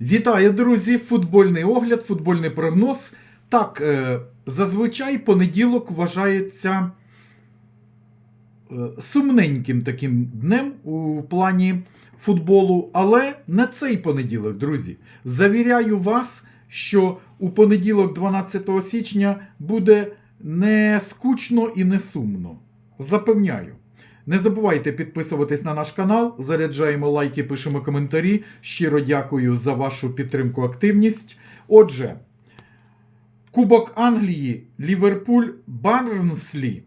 Вітаю, друзі! Футбольний огляд, футбольний прогноз. Так, е, зазвичай понеділок вважається е, сумненьким таким днем у плані футболу, але не цей понеділок, друзі. Завіряю вас, що у понеділок, 12 січня, буде не скучно і не сумно. Запевняю. Не забувайте підписуватись на наш канал, заряджаємо лайки, пишемо коментарі. Щиро дякую за вашу підтримку, активність. Отже, Кубок Англії, Ліверпуль, Барнслі.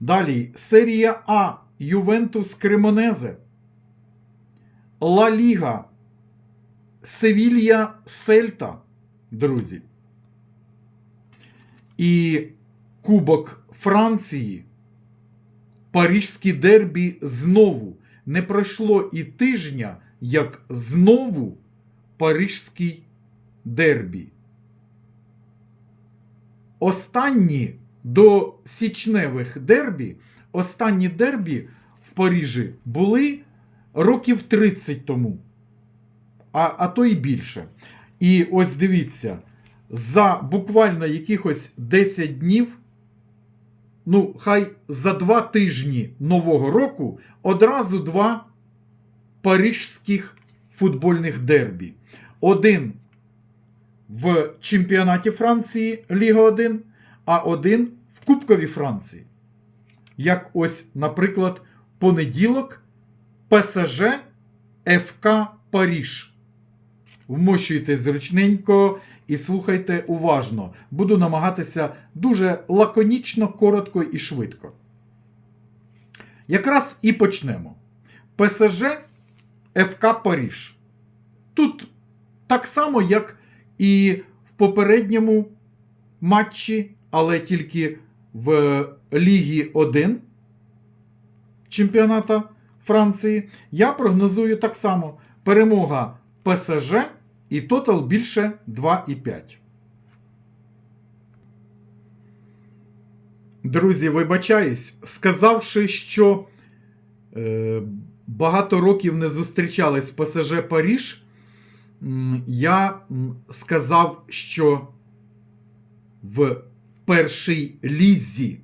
Далі серія А, Ювентус Кремонезе. Ла Ліга, Севілья Сельта, друзі. І Кубок Франції. Парижські дербі знову. Не пройшло і тижня, як знову Парижський дербі. Останні до січневих дербі, останні дербі в Парижі були років 30 тому, а, а то й більше. І ось дивіться, за буквально якихось 10 днів ну, хай за два тижні Нового року одразу два парижських футбольних дербі. Один в чемпіонаті Франції Ліга 1, а один в Кубкові Франції. Як ось, наприклад, понеділок ПСЖ ФК Паріж. Вмощуйте зручненько і слухайте уважно. Буду намагатися дуже лаконічно, коротко і швидко. Якраз і почнемо. ПСЖ ФК Паріж. Тут так само, як і в попередньому матчі, але тільки в Лігі 1 чемпіоната Франції. Я прогнозую так само перемога ПСЖ і тотал більше 2,5. Друзі, вибачаюсь, сказавши, що е, багато років не зустрічались в ПСЖ Паріж, я сказав, що в першій лізі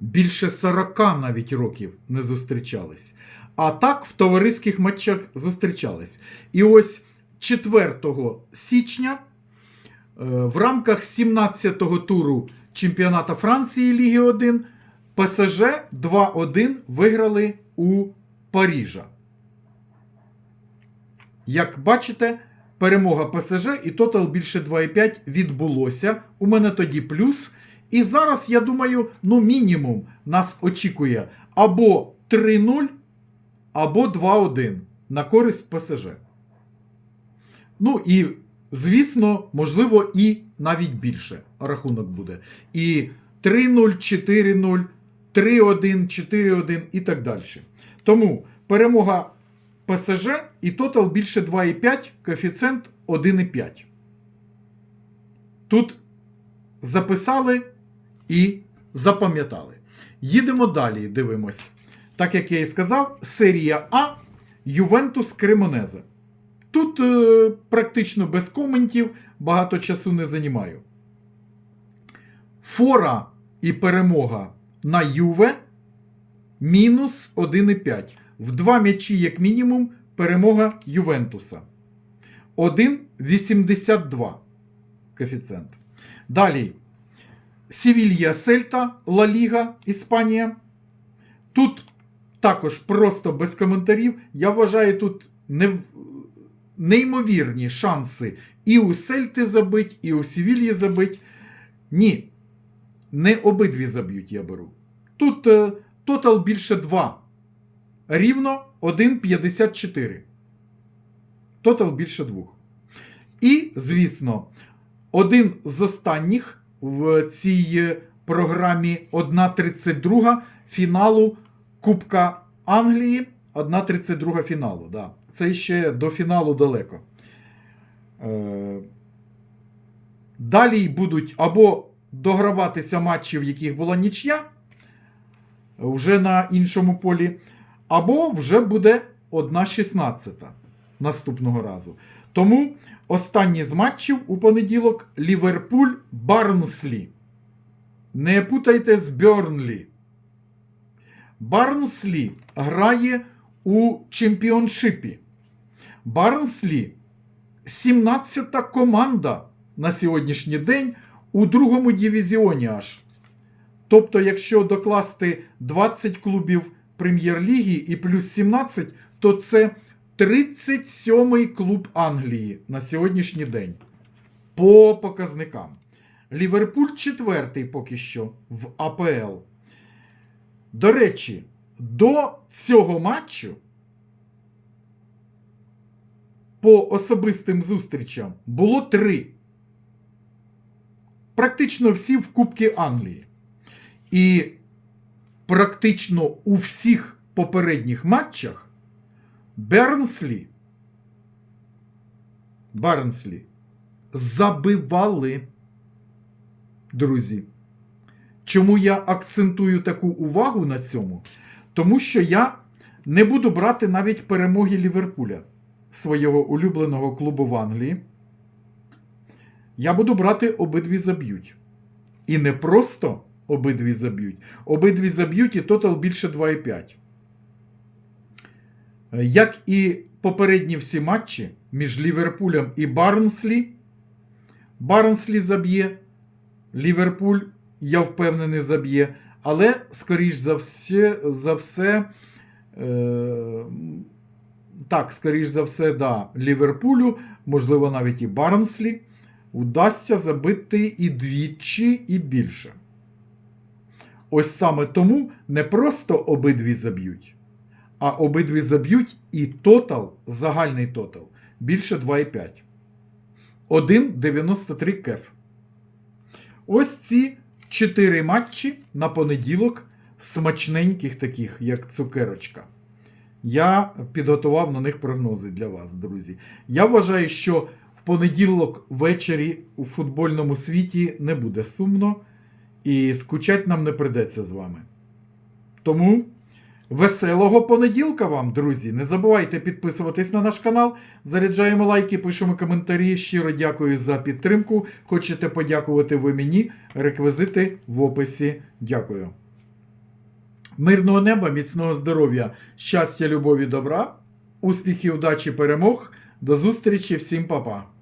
більше 40 навіть років не зустрічались. А так в товариських матчах зустрічались. І ось 4 січня е, в рамках 17-го туру чемпіоната Франції Ліги 1 ПСЖ 2-1 виграли у Парижа. Як бачите, перемога ПСЖ і тотал більше 2,5 відбулося. У мене тоді плюс. І зараз, я думаю, ну мінімум нас очікує або 3-0, або 2-1 на користь ПСЖ. Ну і, звісно, можливо, і навіть більше рахунок буде. І 3-0, 4-0, 3-1, 4-1 і так далі. Тому перемога ПСЖ і тотал більше 2,5, коефіцієнт 1,5. Тут записали і запам'ятали. Їдемо далі, дивимось. Так як я і сказав, серія А Ювентус Кремонезе. Тут е, практично без коментів, багато часу не займаю. Фора і перемога на Юве мінус 1,5. В два м'ячі, як мінімум, перемога Ювентуса. 1,82 коефіцієнт. Далі. Севілья Сельта, Ла Ліга, Іспанія. Тут також просто без коментарів. Я вважаю, тут не, неймовірні шанси і у Сельти забить, і у Севільї забить. Ні. Не обидві заб'ють, я беру. Тут е, тотал більше 2. Рівно 1,54. Тотал більше 2. І, звісно, один з останніх в цій програмі 1.32 фіналу Кубка Англії. 1.32 фіналу. Да. Це ще до фіналу далеко. Е, Далі будуть або дограватися матчі, в яких була нічия, вже на іншому полі, або вже буде 1.16. наступного разу. Тому останній з матчів у понеділок Ліверпуль Барнслі. Не путайте з Бьорнлі. Барнслі грає у чемпіоншипі. Барнслі 17-та команда на сьогоднішній день у другому дивізіоні аж. Тобто, якщо докласти 20 клубів прем'єр-ліги і плюс 17, то це 37-й клуб Англії на сьогоднішній день. По показникам. Ліверпуль четвертий поки що в АПЛ. До речі, до цього матчу по особистим зустрічам було три. Практично всі в Кубки Англії. І практично у всіх попередніх матчах Бернслі Барнслі забивали, друзі. Чому я акцентую таку увагу на цьому? Тому що я не буду брати навіть перемоги Ліверпуля, свого улюбленого клубу в Англії. Я буду брати обидві заб'ють. І не просто обидві заб'ють. Обидві заб'ють і тотал більше 2,5. Як і попередні всі матчі між Ліверпулем і Барнслі. Барнслі заб'є, Ліверпуль, я впевнений, заб'є. Але, скоріш за все, за все е, так, скоріш за все, да, Ліверпулю, можливо, навіть і Барнслі, удасться забити і двічі, і більше. Ось саме тому не просто обидві заб'ють, а обидві заб'ють і тотал, загальний тотал, більше 2,5. 1,93 кеф. Ось ці чотири матчі на понеділок смачненьких таких, як цукерочка. Я підготував на них прогнози для вас, друзі. Я вважаю, що в понеділок ввечері у футбольному світі не буде сумно, і скучать нам не придеться з вами. Тому веселого понеділка вам, друзі! Не забувайте підписуватись на наш канал, заряджаємо лайки, пишемо коментарі. Щиро дякую за підтримку. Хочете подякувати ви мені? Реквізити в описі. Дякую. Мирного неба, міцного здоров'я, щастя, любові, добра, успіхів, удачі, перемог. До зустрічі, всім па-па!